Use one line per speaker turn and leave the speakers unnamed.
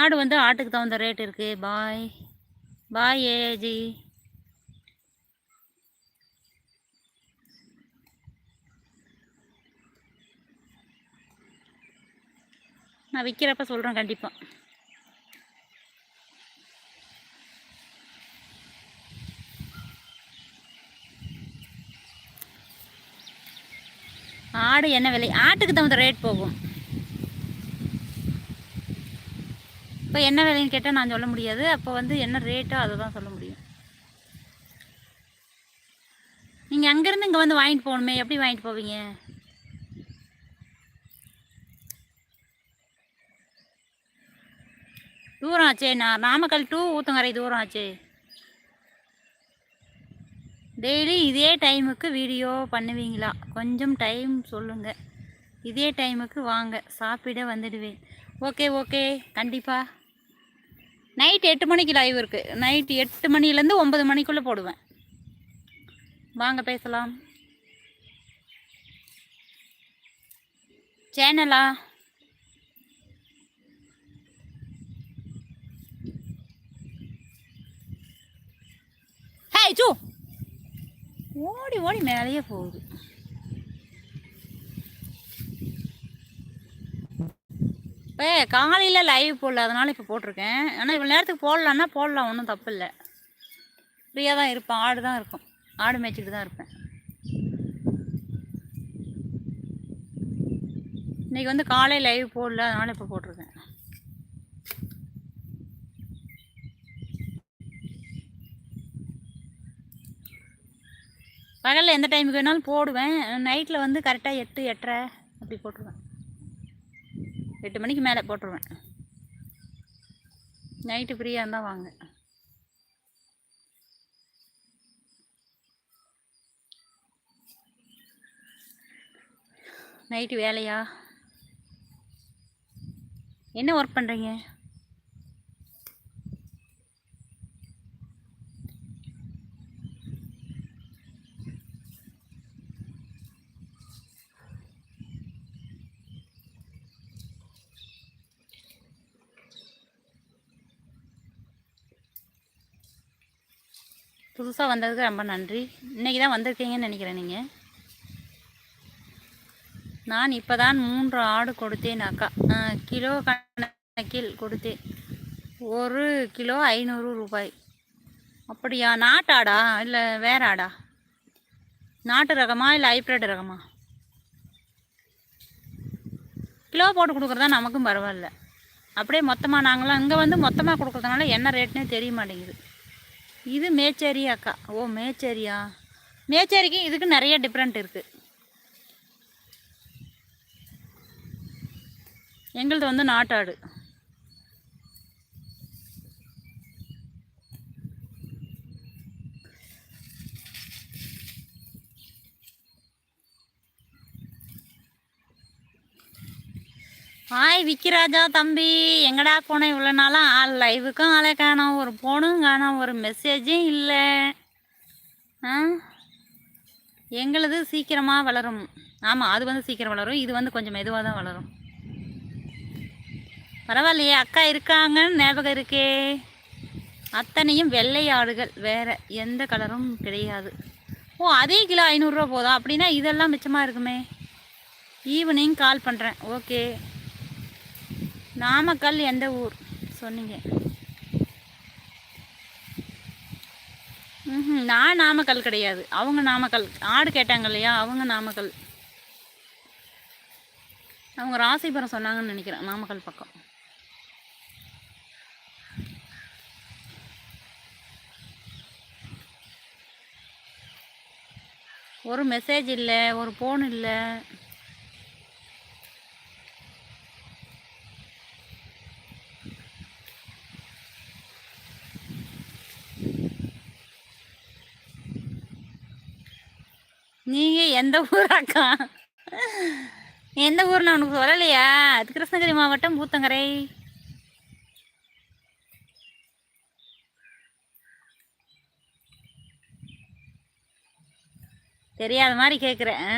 ஆடு வந்து ஆட்டுக்கு தகுந்த ரேட் இருக்குது பாய் பாய் ஏஜி நான் விற்கிறப்ப சொல்கிறேன் கண்டிப்பாக ஆடு என்ன விலை? ஆட்டுக்கு தகுந்த ரேட் போகும். இப்போ என்ன விலைன்னு கேட்டால் நான் சொல்ல முடியாது. அப்போ வந்து என்ன ரேட்டோ அதை தான் சொல்ல முடியும். நீங்கள் அங்கேருந்து இங்கே வந்து வாங்கிட்டு போகணுமே. எப்படி வாங்கிட்டு போவீங்க? தூரம் ஆச்சே. நான் நாமக்கல் டு ஊத்தங்கரை தூரம் ஆச்சே. டெய்லி இதே டைமுக்கு வீடியோ பண்ணுவீங்களா? கொஞ்சம் டைம் சொல்லுங்கள் இதே டைமுக்கு வாங்க. சாப்பிட வந்துடுவேன். ஓகே ஓகே கண்டிப்பாக நைட் எட்டு மணிக்கு லைவ் இருக்குது நைட் எட்டு மணிலேருந்து ஒம்பது மணிக்குள்ளே போடுவேன். வாங்க பேசலாம். சேனலா ஹே சூ. ஓடி ஓடி மேலேயே போகுது. இப்போ காலையில் லைவ் போடல அதனால் இப்போ போட்டிருக்கேன். ஆனால் இவ்வளோ நேரத்துக்கு போடலான்னா போடலாம் ஒன்றும் தப்பு இல்லை. ஃப்ரீயாக தான் இருப்பேன் ஆடு தான் இருக்கும். ஆடு மேய்ச்சிட்டு தான் இருப்பேன். இன்றைக்கி வந்து காலை லைவ் போடல அதனால் இப்போ போட்டிருக்கேன். பகலில் எந்த டைமுக்கு வேணாலும் போடுவேன். நைட்டில் வந்து கரெக்டாக எட்டு எட்டரை அப்படி போட்டுருவேன். எட்டு மணிக்கு மேலே போட்டுருவேன். நைட்டு ஃப்ரீயாக இருந்தால் வாங்க. நைட்டு வேலையா? என்ன ஒர்க் பண்ணுறீங்க புதுசாக வந்ததுக்கு ரொம்ப நன்றி. இன்றைக்கி தான் வந்திருக்கீங்கன்னு நினைக்கிறேன் நீங்கள் நான் இப்போ தான் மூன்று ஆடு கொடுத்தேன் அக்கா. கிலோ கணக்கில் கொடுத்தேன். ஒரு கிலோ ஐநூறு ரூபாய். அப்படியா? நாட்டாடா இல்லை வேற ஆடா? நாட்டு ரகமா இல்லை ஹைப்ரிட் ரகமா? கிலோ போட்டு கொடுக்குறதா நமக்கும் பரவாயில்ல. அப்படியே மொத்தமாக நாங்களாம் இங்கே வந்து மொத்தமாக கொடுக்குறதுனால என்ன ரேட்னே தெரிய மாட்டேங்குது. இது மேச்சேரி அக்கா. ஓ மேச்சேரியா? மேச்சேரிக்கு இதுக்கு நிறைய டிஃப்ரெண்ட் இருக்குது எங்களது வந்து நாட்டாடு. ஹாய் விக்கிராஜா தம்பி. எங்கடா போனேன் இவ்வளோ நாளாக ஆள் லைவுக்கும் ஆளே காணோம். ஒரு ஃபோனும் காணோம். ஒரு மெசேஜும் இல்லை. ஆ? எங்களது சீக்கிரமாக வளரும். ஆமாம் அது வந்து சீக்கிரம் வளரும். இது வந்து கொஞ்சம் மெதுவாக தான் வளரும். பரவாயில்லையே அக்கா இருக்காங்கன்னு ஞாபகம் இருக்கே. அத்தனையும் வெள்ளை ஆடுகள் வேறு. எந்த கலரும் கிடையாது. ஓ அதே கிலோ ஐநூறுரூவா போதும். அப்படின்னா இதெல்லாம் மிச்சமாக இருக்குமே. ஈவினிங் கால் பண்ணுறேன் ஓகே. நாமக்கல் எந்த ஊர்? சொன்னீங்க. ம் நான் நாமக்கல் கிடையாது. அவங்க நாமக்கல். ஆடு கேட்டாங்க இல்லையா? அவங்க நாமக்கல். அவங்க ராசிபுரம் சொன்னாங்கன்னு நினைக்கிறேன். நாமக்கல் பக்கம். ஒரு மெசேஜ் இல்லை ஒரு ஃபோன் இல்லை. நீங்கள் எந்த ஊர் அக்கா? எந்த ஊர்னு உனக்கு சொல்லலையா? அது கிருஷ்ணகிரி மாவட்டம் பூத்தங்கரை. தெரியாத மாதிரி கேட்குறேன்